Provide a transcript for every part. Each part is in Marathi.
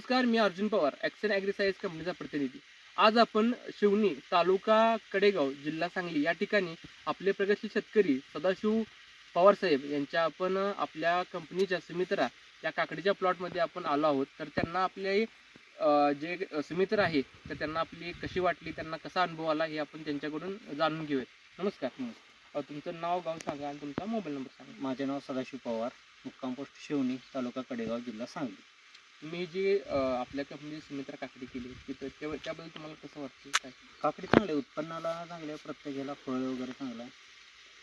नमस्कार मी अर्जुन पवार ॲक्शन ॲग्रिसाईज कंपनीचा प्रतिनिधी. आज आपण शिवणी तालुका कडेगाव जिल्हा सांगली या ठिकाणी आपले प्रगतशील शेतकरी सदाशिव पवार साहेब यांच्या आपण आपल्या कंपनीच्या सुमित्रा या काकडीच्या प्लॉटमध्ये आपण आलो आहोत. तर त्यांना आपले जे सुमित्रा आहे तर त्यांना आपली कशी वाटली त्यांना कसा अनुभव आला हे आपण त्यांच्याकडून जाणून घेऊयात. नमस्कार. तुमचं नाव गाव सांगा आणि तुमचा मोबाईल नंबर सांगा. माझे नाव सदाशिव पवार मुक्काम पोस्ट शिवणी तालुका कडेगाव जिल्हा सांगली. तुम्ही जी अं, आपल्या कंपनीची सुमित्रा काकडी केली तिथं त्या- त्याबद्दल तुम्हाला कसं वाटतं काय? काकडी चांगले उत्पन्नाला चांगले प्रत्येकाला फळ वगैरे चांगला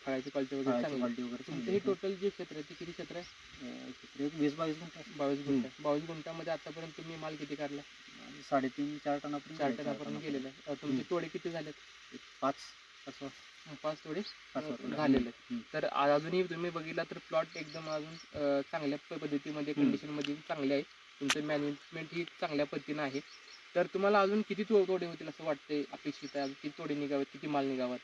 फळाची क्वालिटी वगैरे फळाची चांगली क्वालिटी वगैरे तुमचं चांगली हे आहे. टोटल जे क्षेत्र आहे ते किती क्षेत्र आहे? अं, क्षेत्र एक वीस बावीस गुंठ. आहे. बावीस गुंठ. बावीस गुंठामध्ये आतापर्यंत तुम्ही माल किती काढला? आणि साडेतीन चार टनापर्यंत चार आहे, टनापर्यंत गेलेला आहे. अं, तुमचे हम्म. तोडे किती झालेत? पाच. पाच वाटोळे. झालेले. हम्म. तर अजूनही तुम्ही बघितला तर प्लॉट एकदम अजून चांगल्या पद्धतीमध्ये. कंडिशनमध्ये चांगले आहे तुमचं मॅनेजमेंट ही चांगल्या पद्धतीनं आहे तर तुम्हाला अजून किती तो- तोडे होतील असं वाटतंय अपेक्षित आहे किती तोडे निघावेत किती माल निघावात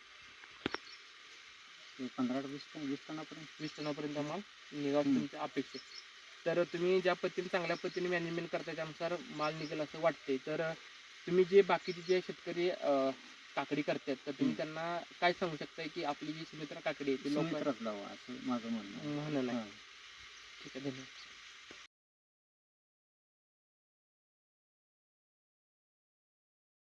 पंधरा वीस टन वीस टनापर्यंत वीस टनापर्यंत माल निघावा. तुमच्या अपेक्षित तर तुम्ही ज्या पद्धतीने चांगल्या पद्धतीने मॅनेजमेंट करताय त्यानुसार माल निघेल असं वाटतंय तर तुम्ही जे बाकीचे जे शेतकरी काकडी करतात तर तुम्ही. त्यांना काय सांगू शकताय की आपली जी सुमित्रा काकडी आहे ती लोक सुमित्राच लावा असं माझं म्हणणं आहे. म्हणणं आहे हां. ठीक आहे धन्यवाद